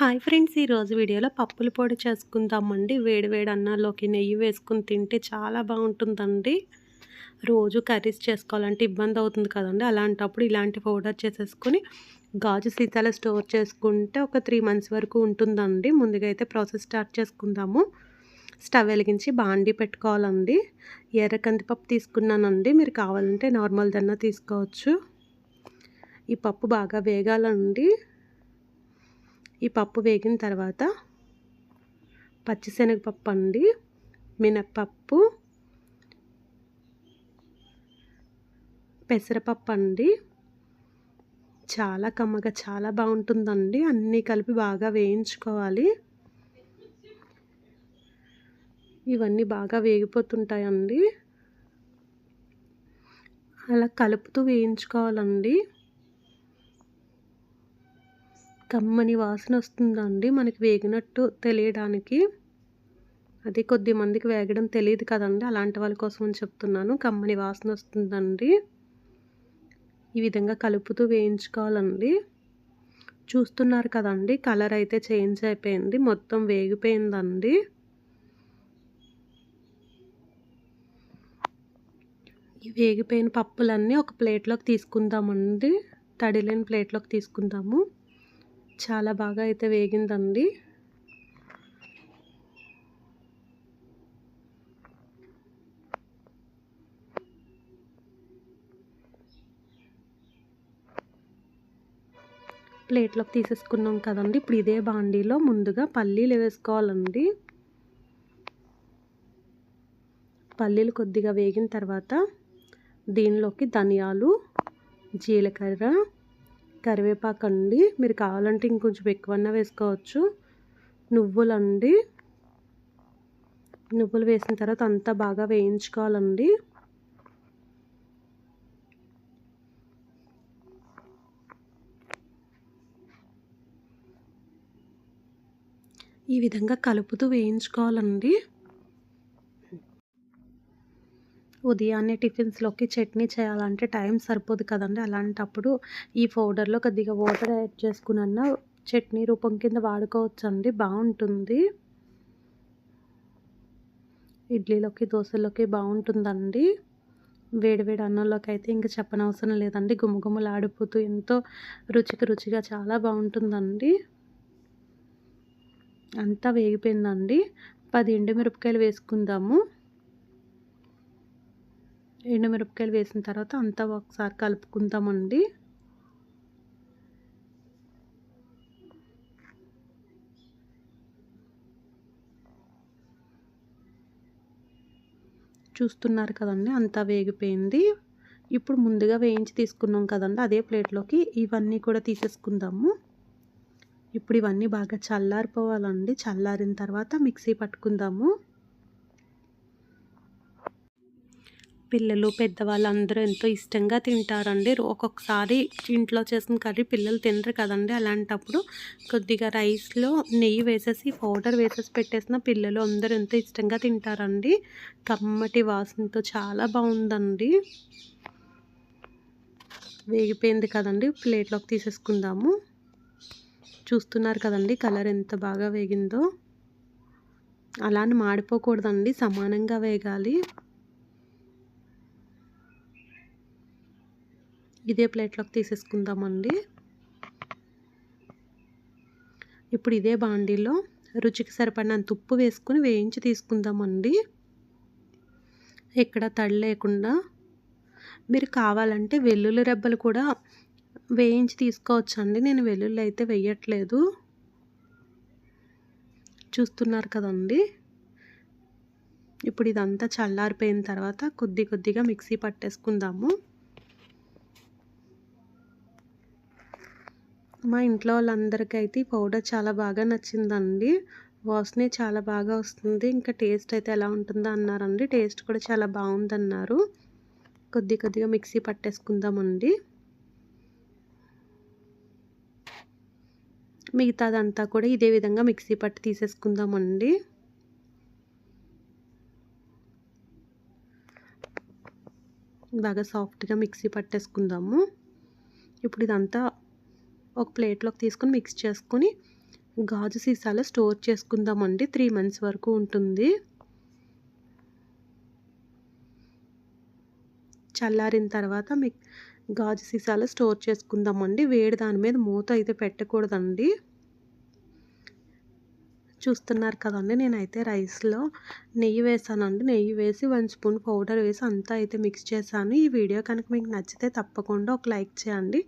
Hi friends ఈరోజు వీడియోలో పప్పుల పొడి చేసుకుందామండి. వేడివేడి అన్నంలోకి అన్నాల్లోకి నెయ్యి వేసుకుని తింటే చాలా బాగుంటుందండి. రోజు కర్రీస్ చేసుకోవాలంటే ఇబ్బంది అవుతుంది కదండి. అలాంటప్పుడు ఇలాంటి పౌడర్ చేసేసుకొని గాజు సీతాల స్టోర్ చేసుకుంటే ఒక త్రీ మంత్స్ వరకు ఉంటుందండి. ముందుగా అయితే ప్రాసెస్ స్టార్ట్ చేసుకుందాము. స్టవ్ వెలిగించి బాండీ పెట్టుకోవాలండి. ఎర్ర కందిపప్పు తీసుకున్నానండి. మీరు కావాలంటే నార్మల్ దన్నా తీసుకోవచ్చు. ఈ పప్పు బాగా వేగాలండి. ఈ పప్పు వేగిన తర్వాత పచ్చిశనగపప్పు అండి మినప్పప్పు పెసరపప్పు అండి. చాలా కమ్మగా చాలా బాగుంటుందండి. అన్నీ కలిపి బాగా వేయించుకోవాలి. ఇవన్నీ బాగా వేగిపోతుంటాయండి. అలా కలుపుతూ వేయించుకోవాలండి. కమ్మని వాసన వస్తుందండి మనకి వేగినట్టు తెలియడానికి. అది కొద్ది మందికి వేగడం తెలియదు కదండి అలాంటి వాళ్ళ కోసం అని చెప్తున్నాను. కమ్మని వాసన వస్తుందండి. ఈ విధంగా కలుపుతూ వేయించుకోవాలండి. చూస్తున్నారు కదండి కలర్ అయితే చేంజ్ అయిపోయింది మొత్తం వేగిపోయిందండి. ఈ వేగిపోయిన పప్పులన్నీ ఒక ప్లేట్లోకి తీసుకుందామండి తడి లేని ప్లేట్లోకి తీసుకుందాము. చాలా బాగా అయితే వేగిందండి. ప్లేట్లోకి తీసేసుకున్నాం కదండి. ఇప్పుడు ఇదే బాండీలో ముందుగా పల్లీలు వేసుకోవాలండి. పల్లీలు కొద్దిగా వేగిన తర్వాత దీనిలోకి ధనియాలు జీలకర్ర కరివేపాకు అండి. మీరు కావాలంటే ఇంకొంచెం ఎక్కువన్నా వేసుకోవచ్చు. నువ్వులండి. నువ్వులు వేసిన తర్వాత అంతా బాగా వేయించుకోవాలండి. ఈ విధంగా కలుపుతూ వేయించుకోవాలండి. ఉదయాన్నే టిఫిన్స్లోకి చట్నీ చేయాలంటే టైం సరిపోదు కదండి. అలాంటప్పుడు ఈ పౌడర్లో కొద్దిగా వాటర్ యాడ్ చేసుకున్న చట్నీ రూపం కింద వాడుకోవచ్చండి. బాగుంటుంది ఇడ్లీలోకి దోశలోకి బాగుంటుందండి వేడి వేడి అన్నంలోకి అయితే ఇంకా చెప్పనవసరం లేదండి. గుమగుమలాడిపోతూ ఎంతో రుచికి రుచిగా చాలా బాగుంటుందండి అంతా వేగిపోయిందండి. పది ఎండుమిరపకాయలు వేసుకుందాము. ఎండుమిరపకాయలు వేసిన తర్వాత అంతా ఒకసారి కలుపుకుందామండి. చూస్తున్నారు కదండి అంతా వేగిపోయింది. ఇప్పుడు ముందుగా వేయించి తీసుకున్నాం కదండి అదే ప్లేట్లోకి ఇవన్నీ కూడా తీసేసుకుందాము. ఇప్పుడు ఇవన్నీ బాగా చల్లారిపోవాలండి చల్లారిన తర్వాత మిక్సీ పట్టుకుందాము. పిల్లలు పెద్దవాళ్ళు అందరూ ఎంతో ఇష్టంగా తింటారండి. ఒక్కొక్కసారి ఇంట్లో చేసిన కర్రీ పిల్లలు తినరు కదండి. అలాంటప్పుడు కొద్దిగా రైస్లో నెయ్యి వేసేసి పౌడర్ వేసేసి పెట్టేసిన పిల్లలు అందరూ ఎంతో ఇష్టంగా తింటారండి. కమ్మటి వాసనతో చాలా బాగుందండి. వేగిపోయింది కదండి. ప్లేట్లోకి తీసేసుకుందాము. చూస్తున్నారు కదండి కలర్ ఎంత బాగా వేగిందో. అలానే మాడిపోకూడదండి. సమానంగా వేగాలి. ఇదే ప్లేట్లోకి తీసేసుకుందామండి. ఇప్పుడు ఇదే బాండీలో రుచికి సరిపడినంత ఉప్పు వేసుకుని వేయించి తీసుకుందామండి. ఎక్కడ తడి లేకుండా మీరు కావాలంటే వెల్లుల్లి రెబ్బలు కూడా వేయించి తీసుకోవచ్చండి. నేను వెల్లుల్లి అయితే వేయట్లేదు. చూస్తున్నారు కదండి. ఇప్పుడు ఇదంతా చల్లారిపోయిన తర్వాత కొద్ది కొద్దిగా మిక్సీ పట్టేసుకుందాము. మా ఇంట్లో వాళ్ళందరికీ అయితే ఈ పౌడర్ చాలా బాగా నచ్చిందండి. వాసన చాలా బాగా వస్తుంది. ఇంకా టేస్ట్ అయితే ఎలా ఉంటుందో అన్నారండి. టేస్ట్ కూడా చాలా బాగుందన్నారు. కొద్ది కొద్దిగా మిక్సీ పట్టేసుకుందామండి. మిగతాదంతా కూడా ఇదే విధంగా మిక్సీ పట్టి తీసేసుకుందామండి. బాగా సాఫ్ట్గా మిక్సీ పట్టేసుకుందాము. ఇప్పుడు ఇదంతా ఒక ప్లేట్లోకి తీసుకొని మిక్స్ చేసుకొని గాజు సీసాలో స్టోర్ చేసుకుందామండి. త్రీ మంత్స్ వరకు ఉంటుంది. చల్లారిన తర్వాత మీకు గాజు సీసాలో స్టోర్ చేసుకుందామండి. వేడి దాని మీద మూత అయితే పెట్టకూడదండి. చూస్తున్నారు కదండి నేనైతే రైస్లో నెయ్యి వేసానండి. నెయ్యి వేసి వన్ స్పూన్ పౌడర్ వేసి అంతా అయితే మిక్స్ చేశాను. ఈ వీడియో కనుక మీకు నచ్చితే తప్పకుండా ఒక లైక్ చేయండి.